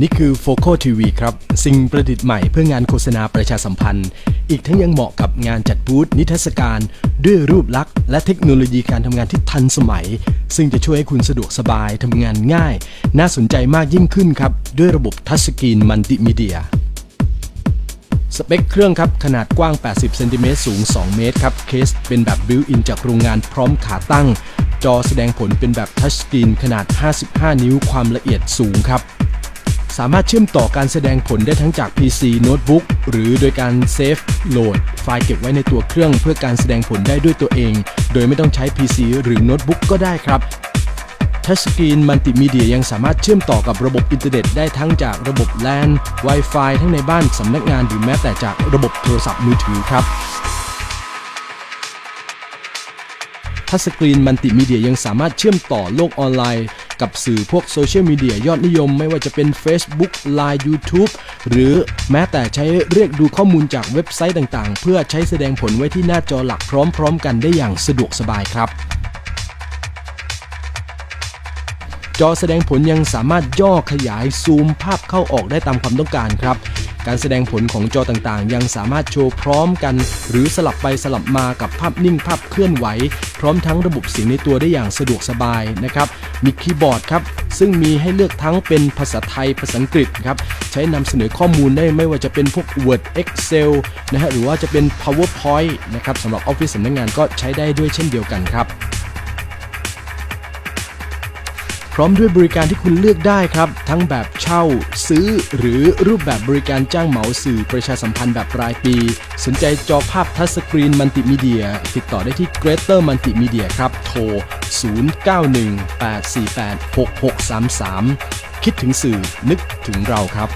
นี่คือ Foco TV ครับ สิ่งประดิษฐ์ใหม่เพื่องานโฆษณาประชาสัมพันธ์ อีกทั้งยังเหมาะกับงานจัดบูธนิทรรศการ ด้วยรูปลักษณ์และเทคโนโลยีการทำงานที่ทันสมัย ซึ่งจะช่วยให้คุณสะดวกสบายทำงานง่าย น่าสนใจมากยิ่งขึ้นครับ ด้วยระบบทัชสกรีนมัลติมีเดียสเปคเครื่องครับ ขนาดกว้าง 80 เซนติเมตรสูง 2 เมตรครับ เคสเป็นแบบบิวอินจากโรงงานพร้อมขาตั้ง จอแสดงผลเป็นแบบทัชสกรีนขนาด 55 นิ้วความละเอียดสูงครับ สามารถเชื่อมต่อการแสดงผลได้ทั้งจาก PC โน้ตบุ๊กหรือโดยการเซฟโหลด ไฟล์เก็บไว้ในตัวเครื่องเพื่อการแสดงผลได้ด้วยตัวเอง โดยไม่ต้องใช้ PC หรือโน้ตบุ๊กก็ได้ครับทัชสกรีนมัลติมีเดียยังสามารถเชื่อมต่อกับระบบอินเทอร์เน็ตได้ทั้งจากระบบ LAN Wi-Fi ทั้งในบ้านสำนักงานหรือแม้แต่จากระบบโทรศัพท์มือถือครับทัชสกรีนมัลติมีเดียยังสามารถเชื่อมต่อโลกออนไลน์ กับสื่อพวกโซเชียลมีเดียยอดนิยมไม่ว่าจะเป็น Facebook Line YouTube หรือแม้แต่ใช้เรียกดูข้อมูลจากเว็บไซต์ต่างๆ เพื่อใช้แสดงผลไว้ที่หน้าจอหลักพร้อม ๆ กันได้อย่างสะดวกสบายครับจอแสดงผลยังสามารถย่อขยายซูมภาพเข้าออกได้ตามความต้องการครับ การแสดงผลของจอต่างๆ ยังสามารถโชว์พร้อมกัน หรือสลับไปสลับมากับภาพนิ่งภาพเคลื่อนไหว พร้อมทั้งระบบเสียงในตัวได้อย่างสะดวกสบายนะครับมีคีย์บอร์ดครับซึ่งมีให้เลือกทั้งเป็นภาษาไทยภาษาอังกฤษครับใช้นำเสนอข้อมูลได้ไม่ว่าจะเป็นพวก Word Excel นะฮะหรือว่าจะเป็น PowerPoint นะครับสำหรับออฟฟิศสำนักงานก็ใช้ได้ด้วยเช่นเดียวกันครับ พร้อมด้วยบริการที่คุณเลือกได้ครับ ทั้งแบบเช่า ซื้อ หรือรูปแบบบริการจ้างเหมาสื่อประชาสัมพันธ์แบบรายปี สนใจจอภาพทัชสกรีนมัลติมีเดีย ติดต่อได้ที่ Greater Multimedia ครับ โทร 0918486633 คิดถึงสื่อนึกถึงเราครับ